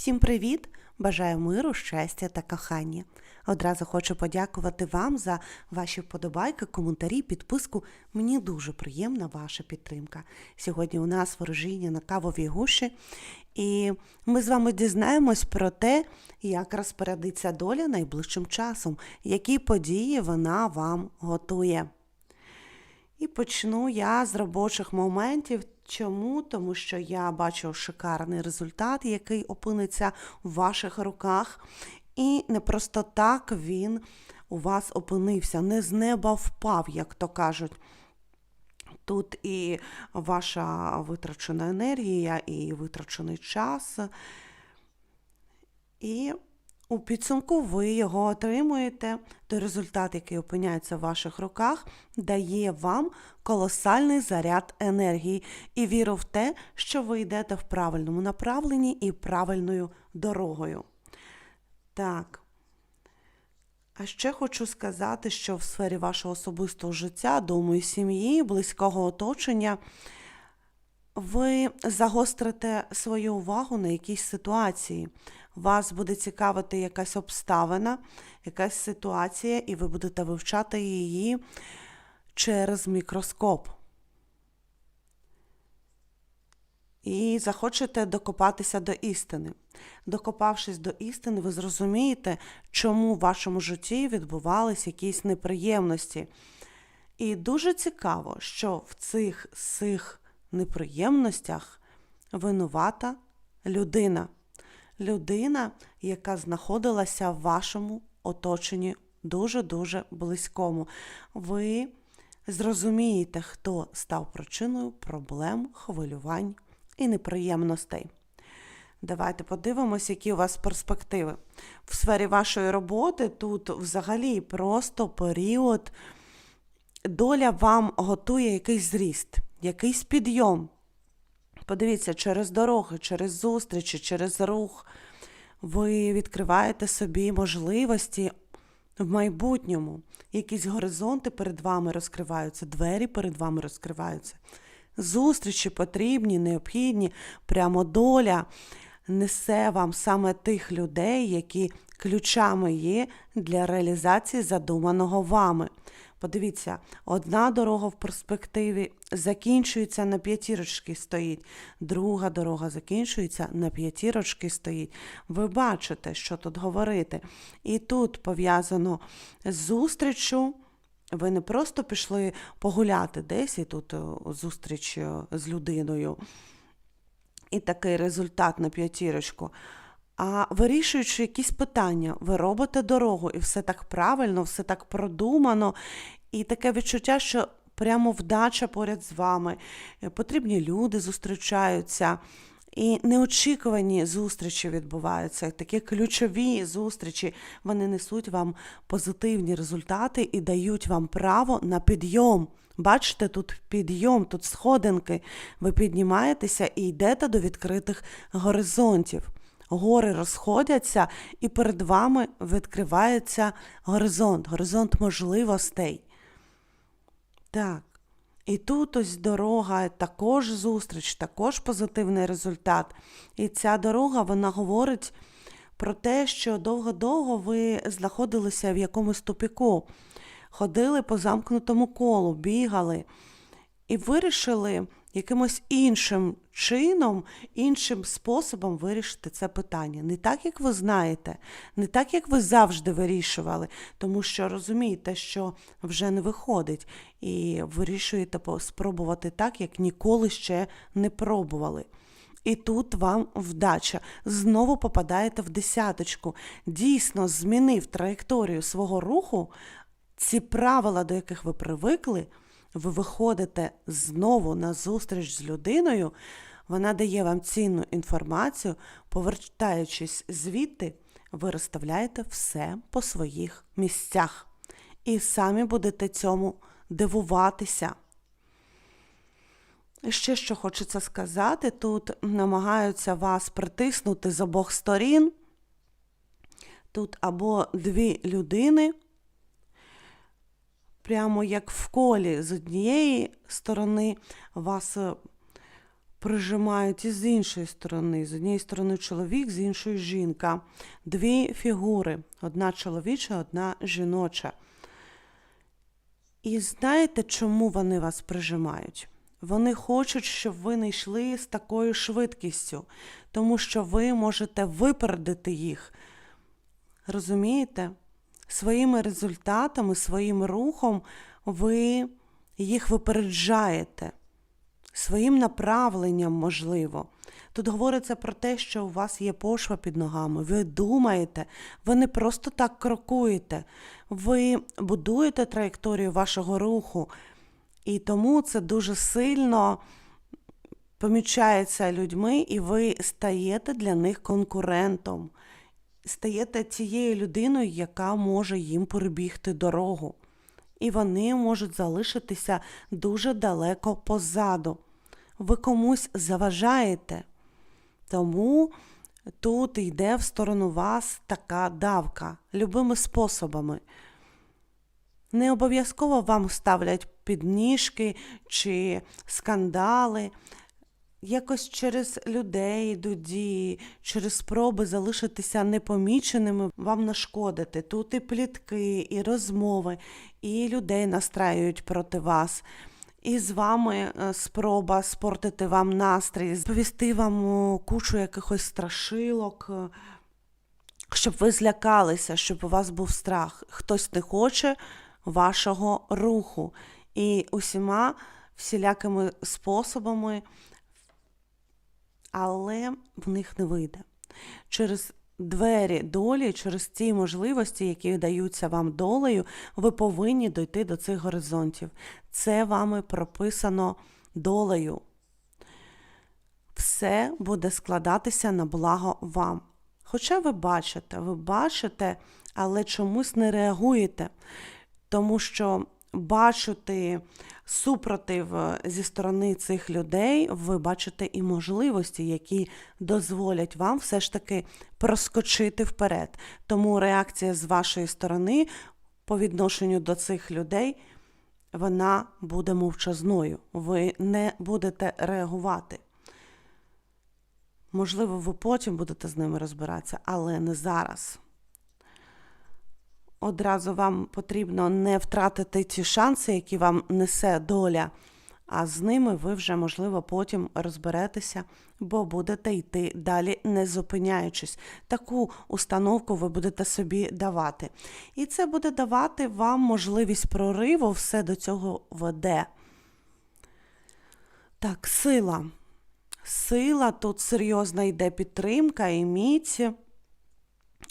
Всім привіт! Бажаю миру, щастя та кохання. Одразу хочу подякувати вам за ваші вподобайки, коментарі, підписку. Мені дуже приємна ваша підтримка. Сьогодні у нас ворожіння на кавовій гуші, і ми з вами дізнаємось про те, як розпорядиться доля найближчим часом, які події вона вам готує. І почну я з робочих моментів. Чому? Тому що я бачу шикарний результат, який опиниться в ваших руках. І не просто так він у вас опинився, не з неба впав, як то кажуть. Тут і ваша витрачена енергія, і витрачений час. І у підсумку ви його отримуєте. Той результат, який опиняється в ваших руках, дає вам колосальний заряд енергії і віру в те, що ви йдете в правильному направленні і правильною дорогою. Так. А ще хочу сказати, що в сфері вашого особистого життя, дому і сім'ї, близького оточення, ви загострите свою увагу на якійсь ситуації. Вас буде цікавити якась обставина, якась ситуація, і ви будете вивчати її через мікроскоп. І захочете докопатися до істини. Докопавшись до істини, ви зрозумієте, чому в вашому житті відбувались якісь неприємності. І дуже цікаво, що в цих цих неприємностях винувата людина. Людина, яка знаходилася в вашому оточенні дуже-дуже близькому. Ви зрозумієте, хто став причиною проблем, хвилювань і неприємностей. Давайте подивимось, які у вас перспективи. В сфері вашої роботи тут взагалі просто період, доля вам готує якийсь зріст, якийсь підйом. Подивіться, через дороги, через зустрічі, через рух ви відкриваєте собі можливості в майбутньому. Якісь горизонти перед вами розкриваються, двері перед вами розкриваються. Зустрічі потрібні, необхідні, прямо доля несе вам саме тих людей, які ключами є для реалізації задуманого вами. Подивіться, одна дорога в перспективі закінчується на п'ятірочки стоїть, друга дорога закінчується на п'ятірочки стоїть. Ви бачите, що тут говорити. І тут пов'язано з зустрічю. Ви не просто пішли погуляти десь і тут зустріч з людиною. І такий результат на п'ятірочку. А вирішуючи якісь питання, ви робите дорогу, і все так правильно, все так продумано, і таке відчуття, що прямо вдача поряд з вами, потрібні люди зустрічаються. І неочікувані зустрічі відбуваються, такі ключові зустрічі, вони несуть вам позитивні результати і дають вам право на підйом. Бачите, тут підйом, тут сходинки. Ви піднімаєтеся і йдете до відкритих горизонтів. Гори розходяться, і перед вами відкривається горизонт, горизонт можливостей. Так. І тут ось дорога, також зустріч, також позитивний результат. І ця дорога вона говорить про те, що довго-довго ви знаходилися в якомусь тупіку, ходили по замкнутому колу, бігали і вирішили якимось іншим чином, іншим способом вирішити це питання. Не так, як ви знаєте, не так, як ви завжди вирішували, тому що розумієте, що вже не виходить, і вирішуєте спробувати так, як ніколи ще не пробували. І тут вам вдача. Знову попадаєте в десяточку. Дійсно, змінив траєкторію свого руху, ці правила, до яких ви привикли ви виходите знову на зустріч з людиною, вона дає вам цінну інформацію, повертаючись звідти, ви розставляєте все по своїх місцях. І самі будете цьому дивуватися. Ще що хочеться сказати, тут намагаються вас притиснути з обох сторін. Тут або дві людини прямо як в колі з однієї сторони вас е, прижимають і з іншої сторони. З однієї сторони чоловік, з іншої жінка. Дві фігури: одна чоловіча, одна жіноча. І знаєте, чому вони вас прижимають? Вони хочуть, щоб ви не йшли з такою швидкістю, тому що ви можете випередити їх. Розумієте? Своїми результатами, своїм рухом ви їх випереджаєте, своїм направленням, можливо. Тут говориться про те, що у вас є пошва під ногами, ви думаєте, ви не просто так крокуєте, ви будуєте траєкторію вашого руху, і тому це дуже сильно помічається людьми, і ви стаєте для них конкурентом, стаєте тією людиною, яка може їм перебігти дорогу. І вони можуть залишитися дуже далеко позаду. Ви комусь заважаєте. Тому тут йде в сторону вас така давка любими способами. Не обов'язково вам ставлять підніжки чи скандали. Якось через людей йдуть дії, через спроби залишитися непоміченими вам нашкодити. Тут і плітки, і розмови, і людей настраюють проти вас. І з вами е, спроба спортити вам настрій, сповісти вам кучу якихось страшилок, е, щоб ви злякалися, щоб у вас був страх. Хтось не хоче вашого руху. І усіма всілякими способами, але в них не вийде. Через двері долі, через ті можливості, які даються вам долею, ви повинні дойти до цих горизонтів. Це вами прописано долею. Все буде складатися на благо вам. Хоча ви бачите, ви бачите, але чомусь не реагуєте, тому що бачити супротив е, зі сторони цих людей, ви бачите і можливості, які дозволять вам все ж таки проскочити вперед. Тому реакція з вашої сторони по відношенню до цих людей. Вона буде мовчазною, ви не будете реагувати. Можливо, ви потім будете з ними розбиратися, але не зараз одразу вам потрібно не втратити ті шанси, які вам несе доля, а з ними ви вже, можливо, потім розберетеся, бо будете йти далі, не зупиняючись. Таку установку ви будете собі давати. І це буде давати вам можливість прориву, все до цього веде. Так, сила. Сила, тут серйозна йде підтримка і міць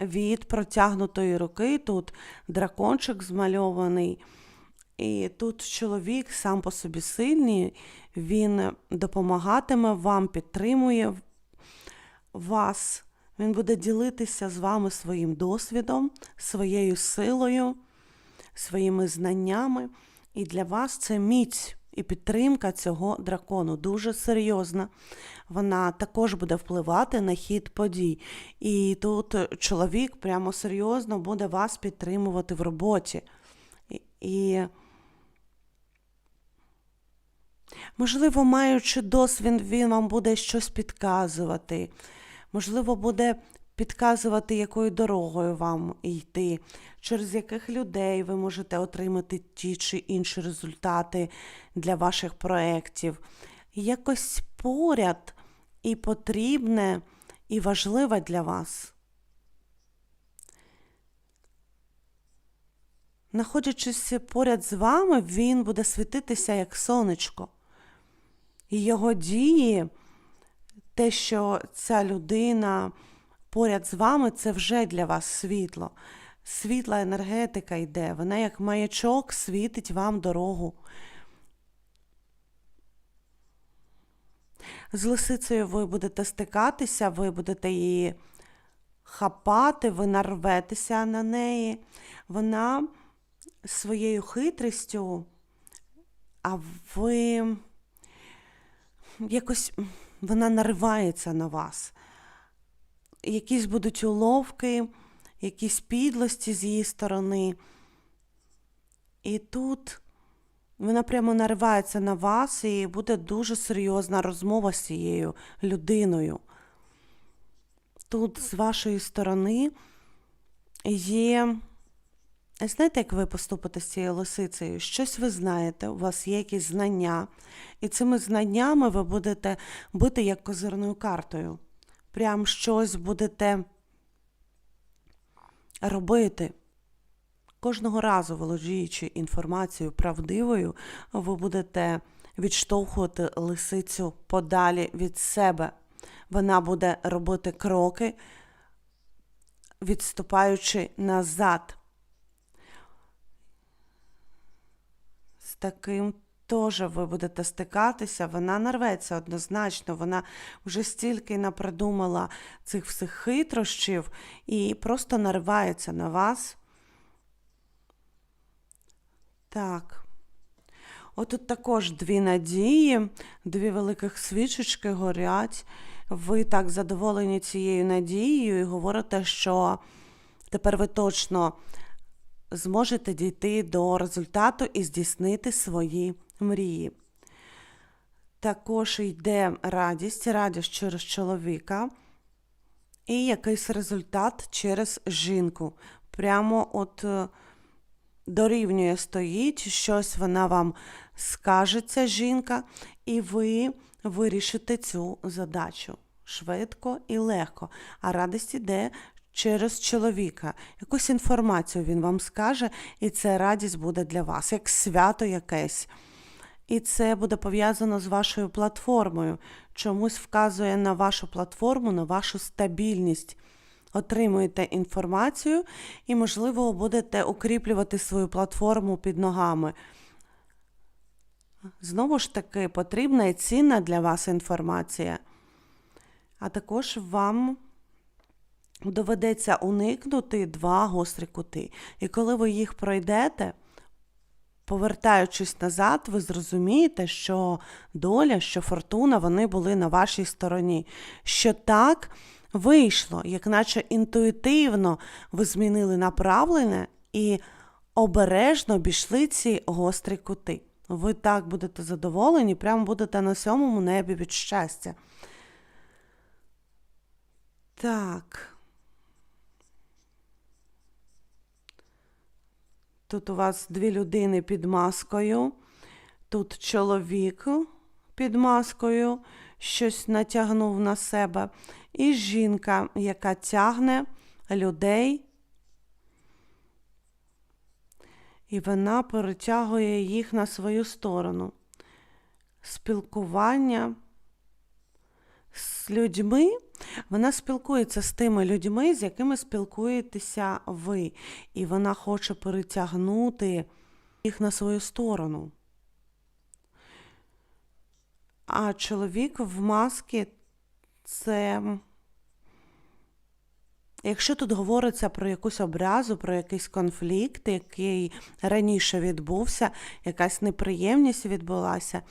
від протягнутої руки. Тут дракончик змальований. І тут чоловік сам по собі сильний, він допомагатиме вам, підтримує вас. Він буде ділитися з вами своїм досвідом, своєю силою, своїми знаннями. І для вас це міць і підтримка цього дракону дуже серйозна. Вона також буде впливати на хід подій. І тут чоловік прямо серйозно буде вас підтримувати в роботі. І, можливо, маючи досвід, він вам буде щось підказувати. Можливо, буде підказувати, якою дорогою вам йти, через яких людей ви можете отримати ті чи інші результати для ваших проєктів. Якось поряд і потрібне, і важливе для вас. Находячись поряд з вами, він буде світитися як сонечко. І його дії, те, що ця людина поряд з вами це вже для вас світло. Світла енергетика йде, вона як маячок світить вам дорогу. З лисицею ви будете стикатися, ви будете її хапати, ви нарветеся на неї. Вона своєю хитрістю, а ви якось вона наривається на вас якісь будуть уловки, якісь підлості з її сторони. І тут Вона прямо наривається на вас і буде дуже серйозна розмова з цією людиною. Тут з вашої сторони є. Знаєте, як ви поступите з цією лисицею? Щось ви знаєте, у вас є якісь знання, і цими знаннями ви будете бити як козирною картою. Прям щось будете робити. Кожного разу, володіючи інформацією правдивою, ви будете відштовхувати лисицю подалі від себе. Вона буде робити кроки, відступаючи назад. З таким теж ви будете стикатися, вона нарветься однозначно, вона вже стільки напридумала цих всіх хитрощів і просто наривається на вас. Так. Отут також дві надії, дві великих свічечки горять. Ви так задоволені цією надією і говорите, що тепер ви точно зможете дійти до результату і здійснити свої мрії. Також йде радість, радість через чоловіка і якийсь результат через жінку. Прямо от е, дорівнює стоїть, щось вона вам скаже, ця жінка, і ви вирішите цю задачу швидко і легко. А радість іде через чоловіка. Якусь інформацію він вам скаже, і це радість буде для вас, як свято якесь. І це буде пов'язано з вашою платформою. Чомусь вказує на вашу платформу, на вашу стабільність. Отримуєте інформацію і, можливо, будете укріплювати свою платформу під ногами. Знову ж таки, потрібна і цінна для вас інформація. А також вам доведеться уникнути два гострі кути. І коли ви їх пройдете, повертаючись назад, ви зрозумієте, що доля, що фортуна, вони були на вашій стороні. Що так вийшло, як наче інтуїтивно ви змінили направлення і обережно обійшли ці гострі кути. Ви так будете задоволені, прямо будете на сьомому небі від щастя. Так. Тут у вас дві людини під маскою, тут чоловік під маскою щось натягнув на себе, і жінка, яка тягне людей, і вона перетягує їх на свою сторону. Спілкування з людьми, вона спілкується з тими людьми, з якими спілкуєтеся ви. І вона хоче перетягнути їх на свою сторону. А чоловік в масці це. Якщо тут говориться про якусь образу, про якийсь конфлікт, який раніше відбувся, якась неприємність відбулася,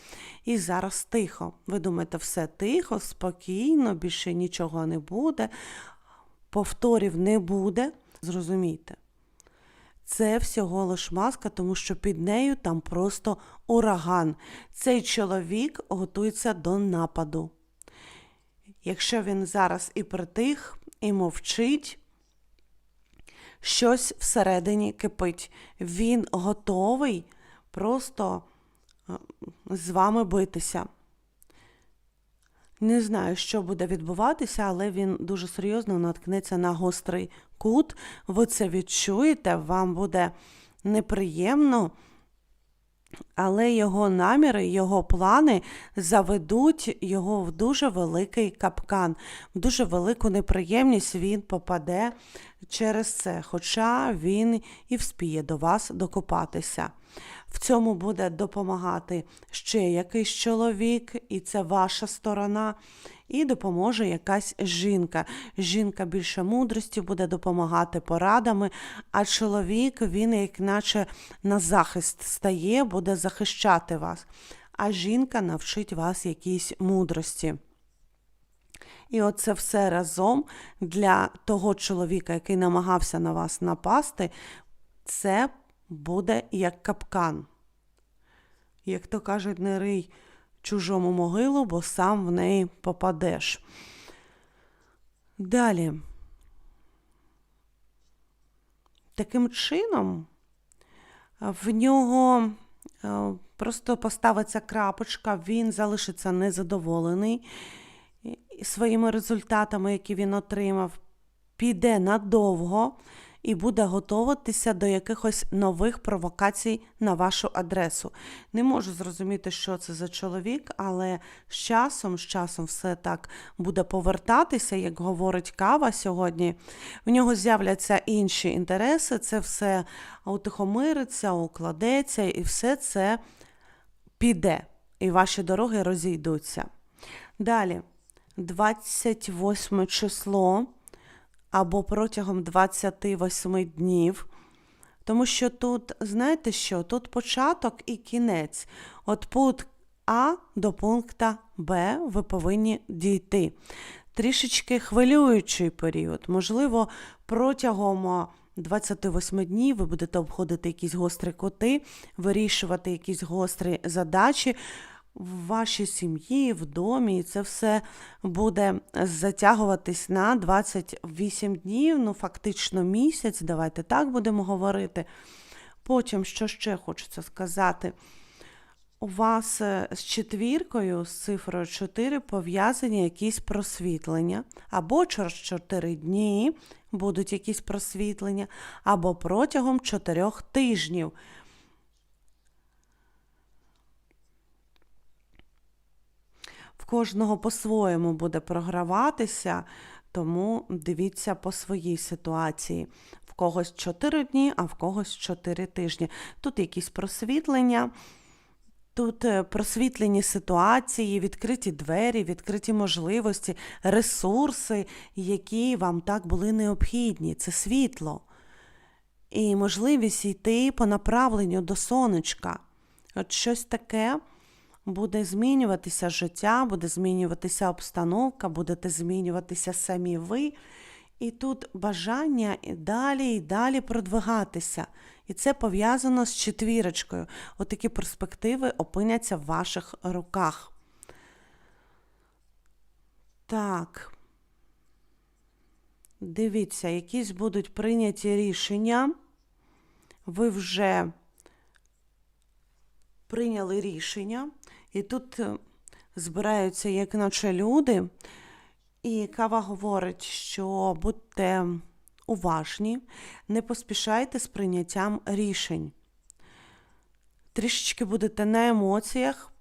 і зараз тихо. Ви думаєте, все тихо, спокійно, більше нічого не буде, повторів не буде. Зрозумійте. Це всього лиш маска, тому що під нею там просто ураган. Цей чоловік готується до нападу. Якщо він зараз і притих, і мовчить, щось всередині кипить. Він готовий просто е, з вами битися. Не знаю, що буде відбуватися, але він дуже серйозно наткнеться на гострий кут. Ви це відчуєте, вам буде неприємно. Але його наміри, його плани заведуть його в дуже великий капкан, в дуже велику неприємність він попаде через це, хоча він і вспіє до вас докопатися. В цьому буде допомагати ще якийсь чоловік, і це ваша сторона, і допоможе якась жінка. Жінка більше мудрості буде допомагати порадами, а чоловік, він, як наче на захист стає, буде захищати вас. А жінка навчить вас якійсь мудрості. І оце все разом для того чоловіка, який намагався на вас напасти, це буде як капкан. Як то кажуть, не рий чужому могилу, бо сам в неї попадеш. Далі. Таким чином, в нього просто поставиться крапочка, він залишиться незадоволений своїми результатами, які він отримав, піде надовго і буде готуватися до якихось нових провокацій на вашу адресу. Не можу зрозуміти, що це за чоловік, але з часом, з часом все так буде повертатися, як говорить кава сьогодні. В нього з'являться інші інтереси, це все утихомириться, укладеться, і все це піде, і ваші дороги розійдуться. Далі, 28 число або протягом 28 днів. Тому що тут, знаєте що, тут початок і кінець. От пункт А до пункта Б ви повинні дійти. Трішечки хвилюючий період. Можливо, протягом 28 днів ви будете обходити якісь гострі коти, вирішувати якісь гострі задачі в вашій сім'ї, в домі, і це все буде затягуватись на 28 днів, ну фактично місяць. Давайте так будемо говорити. Потім, що ще хочеться сказати, у вас е, з четвіркою, з цифрою 4 пов'язані якісь просвітлення, або через 4 дні будуть якісь просвітлення, або протягом 4 тижнів. Кожного по-своєму буде програватися, тому дивіться по своїй ситуації. В когось 4 дні, а в когось 4 тижні. Тут якісь просвітлення. Тут е, просвітлені ситуації, відкриті двері, відкриті можливості, ресурси, які вам так були необхідні. Це світло. І можливість йти по направленню до сонечка. От щось таке буде змінюватися життя, буде змінюватися обстановка, будете змінюватися самі ви. І тут бажання і далі і далі продвигатися. І це пов'язано з четвірочкою. Отакі перспективи опиняться в ваших руках. Так. Дивіться, якісь будуть прийняті рішення. Ви вже прийняли рішення. І тут е, збираються, як наче люди, і кава говорить, що будьте уважні, не поспішайте з прийняттям рішень. Трішечки будете на емоціях,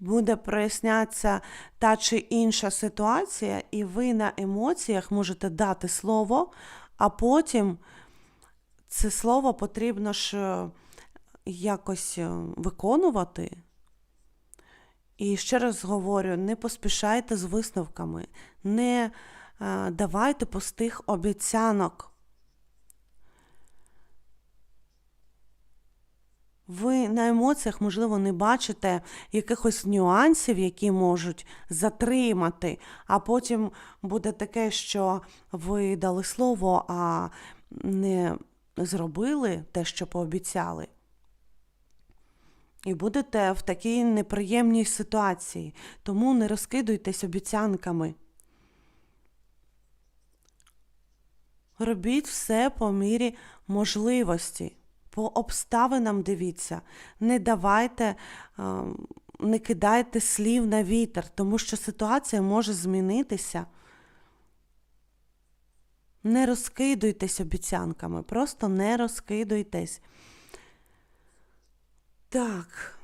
буде прояснятися та чи інша ситуація, і ви на емоціях можете дати слово, а потім це слово потрібно ж е, якось е, виконувати. І ще раз говорю: не поспішайте з висновками, не давайте пустих обіцянок. Ви на емоціях, можливо, не бачите якихось нюансів, які можуть затримати, а потім буде таке, що ви дали слово, а не зробили те, що пообіцяли. І будете в такій неприємній ситуації, тому не розкидуйтесь обіцянками. Робіть все по мірі можливості, по обставинам дивіться, не давайте, не кидайте слів на вітер, тому що ситуація може змінитися. Не розкидуйтесь обіцянками, просто не розкидуйтесь. Так.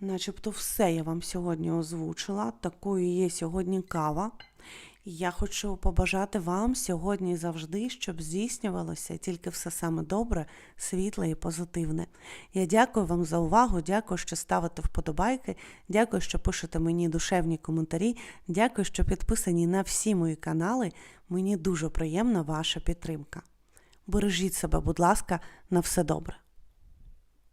Начебто все я вам сьогодні озвучила. Такою є сьогодні кава. Я хочу побажати вам сьогодні і завжди, щоб здійснювалося тільки все саме добре, світле і позитивне. Я дякую вам за увагу, дякую, що ставите вподобайки, дякую, що пишете мені душевні коментарі, дякую, що підписані на всі мої канали. Мені дуже приємна ваша підтримка. Бережіть себе, будь ласка, на все добре.